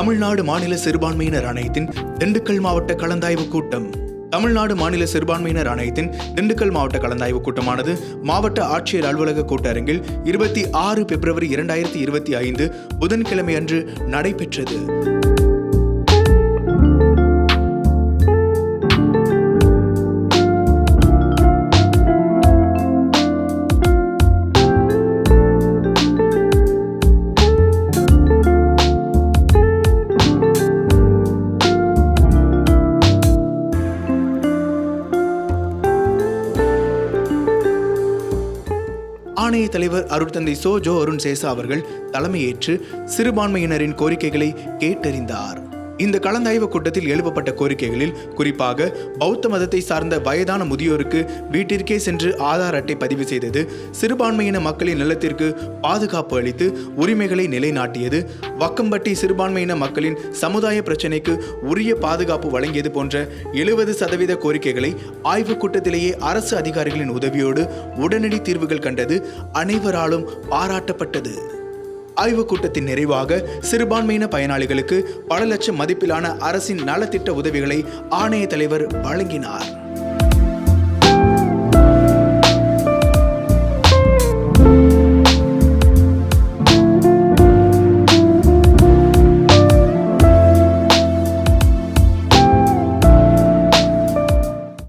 தமிழ்நாடு மாநில சிறுபான்மையினர் ஆணையத்தின் திண்டுக்கல் மாவட்ட கலந்தாய்வு கூட்டம். தமிழ்நாடு மாநில சிறுபான்மையினர் ஆணையத்தின் திண்டுக்கல் மாவட்ட கலந்தாய்வு கூட்டமானது மாவட்ட ஆட்சியர் அலுவலக கூட்டரங்கில் இருபத்தி ஆறு பிப்ரவரி இரண்டாயிரத்தி இருபத்தி ஐந்து புதன்கிழமை அன்று நடைபெற்றது. ஆணைய தலைவர் அருட்தந்தை சோ ஜோ அருண் சேசா அவர்கள் தலைமையேற்று சிறுபான்மையினரின் கோரிக்கைகளை கேட்டறிந்தார். இந்த கலந்தாய்வு கூட்டத்தில் எழுப்பப்பட்ட கோரிக்கைகளில் குறிப்பாக பௌத்த மதத்தை சார்ந்த வயதான முதியோருக்கு வீட்டிற்கே சென்று ஆதார் அட்டை பதிவு செய்தது சிறுபான்மையின மக்களின் நிலத்திற்கு பாதுகாப்பு அளித்து உரிமைகளை நிலைநாட்டியது வக்கம்பட்டி சிறுபான்மையின மக்களின் சமுதாய பிரச்சினைக்கு உரிய பாதுகாப்பு வழங்கியது போன்ற எழுபது சதவீத கோரிக்கைகளை ஆய்வுக் கூட்டத்திலேயே அரசு அதிகாரிகளின் உதவியோடு உடனடி தீர்வுகள் கண்டது அனைவராலும் பாராட்டப்பட்டது. ஆய்வுக் கூட்டத்தின் நிறைவாக சிறுபான்மையின பயனாளிகளுக்கு பல லட்சம் மதிப்பிலான அரசின் நலத்திட்ட உதவிகளை ஆணைய தலைவர் வழங்கினார்.